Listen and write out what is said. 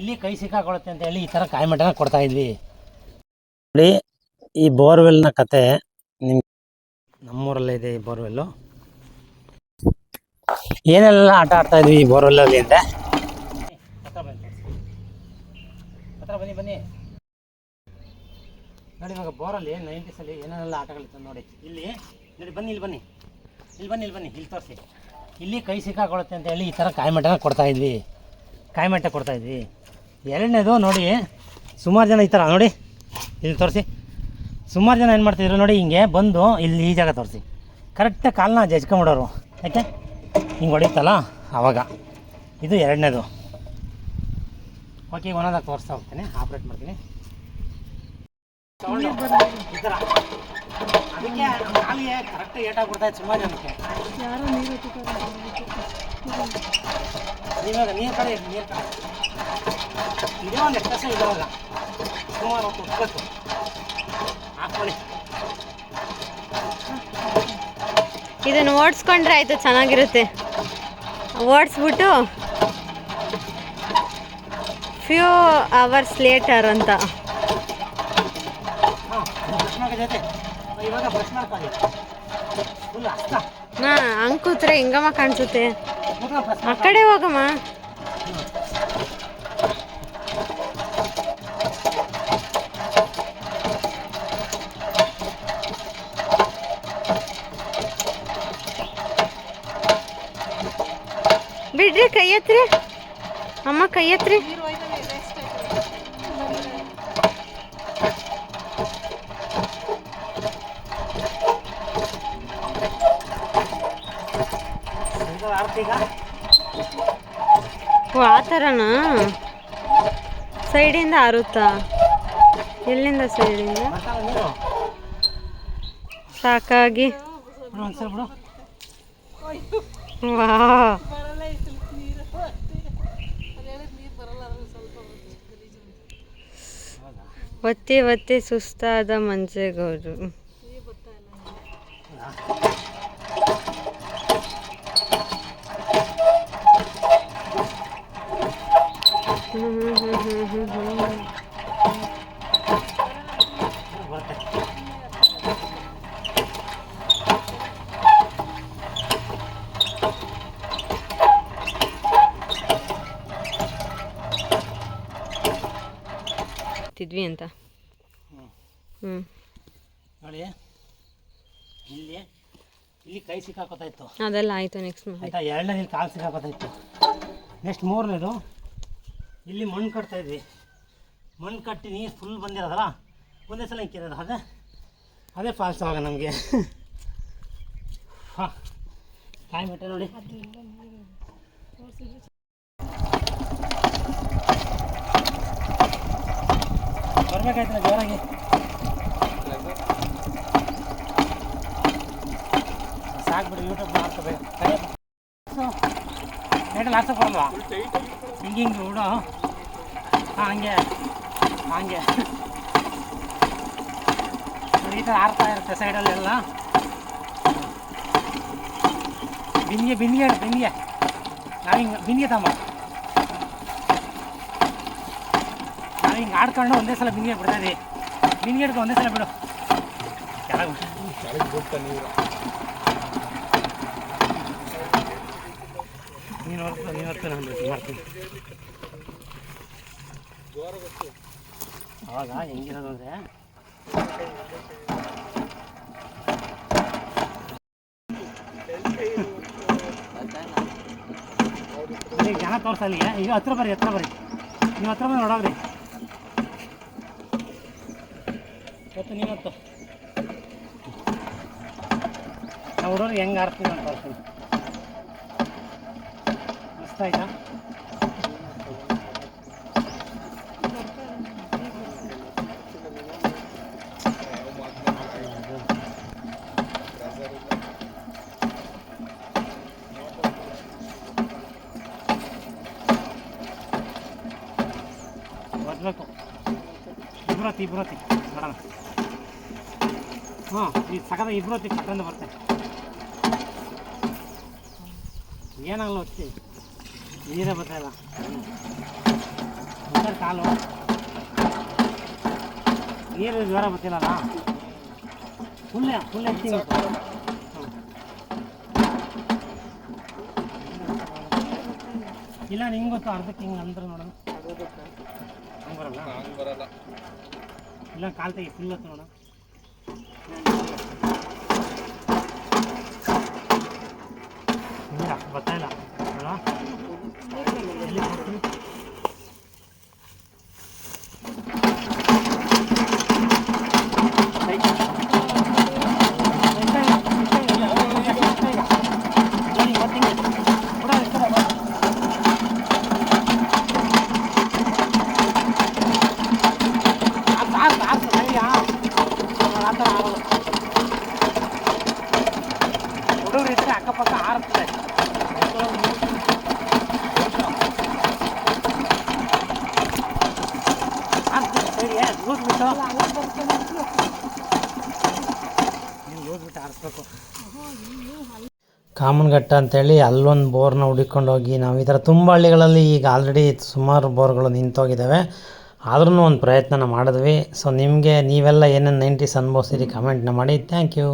ಇಲ್ಲಿ ಕೈ ಸಿಕ್ಕಾಕೊಳುತ್ತೆ ಅಂತ ಹೇಳಿ ಈ ಥರ ಕಾಯಿಮಟನ ಕೊಡ್ತಾ ಇದ್ವಿ. ನೋಡಿ ಈ ಬೋರ್ವೆಲ್ನ ಕತೆ ನಿಮ್ ನಮ್ಮೂರಲ್ಲೇ ಇದೆ ಈ ಬೋರ್ವೆಲ್ಲು. ಏನೆಲ್ಲ ಆಟ ಆಡ್ತಾ ಇದ್ವಿ ಈ ಬೋರ್ವೆಲ್ಲಲ್ಲಿ ಅಂತ ಹತ್ರ ಬನ್ನಿ ಹತ್ರ ಬನ್ನಿ. ಬನ್ನಿ ನೋಡಿ ಇವಾಗ ಬೋರಲ್ಲಿ ನೈಂಟೀಸಲ್ಲಿ ಏನೇನೆಲ್ಲ ಆಟಗಳಿತ್ತು ನೋಡಿ. ಇಲ್ಲಿ ನೋಡಿ ಬನ್ನಿ ಇಲ್ಲಿ ಬನ್ನಿ. ಇಲ್ಲಿ ಬನ್ನಿ ಇಲ್ಲಿ ಬನ್ನಿ ಇಲ್ಲಿ ತೋರಿಸಿ. ಇಲ್ಲಿ ಕೈ ಸಿಕ್ಕಾಕೊಳುತ್ತೆ ಅಂತ ಹೇಳಿ ಈ ಥರ ಕಾಯಿಮಟನ ಕೊಡ್ತಾ ಇದ್ವಿ. ಕಾಯಿಮಟ್ಟೆ ಕೊಡ್ತಾ ಇದ್ವಿ. ಎರಡನೇದು ನೋಡಿ ಸುಮಾರು ಜನ ಈ ಥರ ನೋಡಿ ಇಲ್ಲಿ ತೋರಿಸಿ. ಸುಮಾರು ಜನ ಏನು ಮಾಡ್ತಿದ್ರು ನೋಡಿ ಹಿಂಗೆ ಬಂದು ಇಲ್ಲಿ ಈ ಜಾಗ ತೋರಿಸಿ. ಕರೆಕ್ಟಾಗಿ ಕಾಲನ್ನ ಜಜ್ಕೊಂಬಿಡೋರು. ಯಾಕೆ? ಹಿಂಗೆ ಹೊಡಿತಲ್ಲ ಆವಾಗ ಇದು ಎರಡನೇದು. ಓಕೆ ಒಂದೊಂದಾಗ ತೋರಿಸ್ತಾ ಹೋಗ್ತೀನಿ. ಆಪ್ರೇಟ್ ಮಾಡ್ತೀನಿ. ತಗೊಂಡು ಈ ಥರ ಅದಕ್ಕೆ ಕಾಲಿಗೆ ಕರೆಕ್ಟಾಗಿ ಏಟಾಗ್ಬಿಡ್ತಾ ಇತ್ತು ಸುಮಾರು ಜನಕ್ಕೆ. ನೀರು ಇವಾಗ ನೀರು ಕಡೆ ನೀರು ಕಡೆ. ಇದೇ ಒಂದು ಎಕ್ಸಸೈಸ್ ಇವಾಗ ಸುಮಾರು ಹೊತ್ತು ಉಟ್ಬೇಕು ಹಾಕ್ಕೊಳ್ಳಿ ಇದನ್ನ ಓಡಿಸ್ಕೊಂಡ್ರೆ ಆಯ್ತು ಚೆನ್ನಾಗಿರುತ್ತೆ. ಓಡಿಸ್ಬಿಟ್ಟು ಫ್ಯೂ ಅವರ್ಸ್ ಲೇಟರ್ ಅಂತ. ಹಾಂ ಹಂಗೆ. ಕೂತ್ರೆ ಹೆಂಗಮ್ಮ ಕಾಣಿಸುತ್ತೆ? ಆ ಕಡೆ ಹೋಗಮ್ಮ. ಬಿಡ್ರಿ ಕೈ ಎತ್ರಿ. ಅಮ್ಮ ಕೈ ಎತ್ರಿ. ಓ ಆ ಥರನಾ ಸೈಡಿಂದ ಹಾರುತ್ತಾ ಎಲ್ಲಿಂದ ಸೈಡಿಂದ? ಸಾಕಾಗಿ. ವಾ ಒತ್ತಿ ಒತ್ತಿ ಸುಸ್ತಾದ ಹ್ಮ್. ತಿದ್ವಿ ಅಂತ. ಹ್ಞೂ ನೋಡಿ ಇಲ್ಲಿ ಇಲ್ಲಿ ಕೈ ಸಿಕ್ಕಾಕೋತಾ ಇತ್ತು ಅದೆಲ್ಲ ಆಯಿತು ನೆಕ್ಸ್ಟ್ ಆಯ್ತಾ? ಎರಡನೇ ಇಲ್ಲಿ ಕಾಲು ಸಿಕ್ಕಾಕೋತಾಯಿತ್ತು ನೆಕ್ಸ್ಟ್ ಮೂರನೇದು ಇಲ್ಲಿ ಮಣ್ಣು ಕಟ್ತಾ ಇದ್ವಿ. ಮಣ್ಣು ಕಟ್ಟಿ ನೀರು ಫುಲ್ ಬಂದಿರೋದಲ್ಲ ಒಂದೇ ಸಲ ಇಕ್ಕಿರೋದು ಅದೇ ಅದೇ ಫಾಲ್ಸ್ ಆಗ ನಮಗೆ. ಹಾಂ. ಕಾಯಿ ಮಟ್ಟ ನೋಡಿ? ಬರ್ಬೇಕಾಯ್ತಲ್ಲ ಜೋರಾಗಿ ಸಾಕ್ಬಿಡು ಯೂಟ್ಯೂಬ್ ಮಾಡ್ಕೋಬೇಕು ನೆಟಲ್ಲಿ ಹಾಕ್ಸೋ ಕೊಡಲ್ವಾ ಹಿಂಗೆ ಹಿಂಗೆ ಬಿಡು ಹಾಂ ಹಂಗೆ ಹಂಗೆ ನೋಡಿ, ಈ ಥರ ಆಡ್ತಾ ಇರುತ್ತೆ ಸೈಡಲ್ಲೆಲ್ಲ ಬಿಂದಿಗೆ ಬಿಂದಿಗೆ ಇಡು, ಬಿಂದಿಗೆ ನಾವು ಹಿಂಗೆ ಬಿಂದಿಗೆ ತಮ್ಮ ನಾವು ಹಿಂಗೆ ಆಡ್ಕೊಂಡು ಒಂದೇ ಸಲ ಬಿಂದಿಗೆ ಬಿಡ್ತಾ ಇದೀವಿ ಬಿಂದಿಗೆ ಹಿಡ್ಕೊ ಒಂದೇ ಸಲ ಬಿಡು. ಕೆಳಗೆ ನೀನು ಹೊರ್ತು ನೀನು ಹೊರ್ತು ನಾನು ಮಾಡ್ತೀನಿ. ಅವಾಗ ಹೆಂಗಿರೋದು ಅಂದರೆ? ಜನ ತೋರ್ಸ ಅಲ್ಲಿಗೆ ಈಗ ಹತ್ರ ಬರ್ರಿ ಹತ್ರ ಬರ್ರಿ. ನೀವು ಹತ್ರ ಬಂದು ನೋಡೋಗ್ರಿ. ಇವತ್ತು ನೀನು ಹೊತ್ತು ನಾವು ಹುಡುಗರು ಹೆಂಗೆ ಆಡ್ತೀವಿ ಅಂತ ತೋರಿಸ್ತೀನಿ ಮಸ್ತ್ ಆಯ್ತಾ ಒದ್ಬೇಕು ಇಬ್ರತಿ ಇಬ್ರತಿ ಮಾಡೋಣ ಹಾಂ ಈ ಸಗದ ಇಬ್ರತಿ ಪಟ್ಟಂದು ಬರ್ತೇನೆ ಏನಾಗಲ್ಲ ಹೊತ್ತಿ. ನೀರೇ ಬರ್ತಾ ಇಲ್ಲ. ಒಂದ್ಸರಿ ಕಾಲು. ನೀರು ಜ್ವರ ಬರ್ತಿಲ್ಲಲ್ಲ? ಫುಲ್ಲೇ ಫುಲ್ ಎತ್ತೀನಿ ಇಲ್ಲ ನಿಂಗೆ ಗೊತ್ತು ಅರ್ಧಕ್ಕೆ ಹಿಂಗೆ ಅಂದ್ರೆ ನೋಡೋಣ. ಹಂಗೆ ಬರಲ್ಲ. ಹಂಗೆ ಬರಲ್ಲ. ಇಲ್ಲ ಕಾಲು ತೆಗಿ ಫುಲ್ ಹೊತ್ತು ಅಕ್ಕಪಕ್ಕ ಆರ್ತದೆ ಆರ್ತದೆ ಕಾಮನ್ಘಟ್ಟ ಅಲ್ಲೊಂದು ಬೋರ್ನ ಹುಡುಕೊಂಡು ಹೋಗಿ ನಾವು ಈ ಥರ ತುಂಬ ಹಳ್ಳಿಗಳಲ್ಲಿ ಈಗ ಆಲ್ರೆಡಿ ಸುಮಾರು ಬೋರ್ಗಳು ನಿಂತೋಗಿದ್ದಾವೆ. ಆದ್ರೂ ಒಂದು ಪ್ರಯತ್ನ ಮಾಡಿದ್ವಿ. ಸೊ ನಿಮಗೆ ನೀವೆಲ್ಲ ಏನೇನು ನೈಂಟೀಸ್ ಅನುಭವಿಸಿರಿ ಕಮೆಂಟ್ನ ಮಾಡಿ. Thank you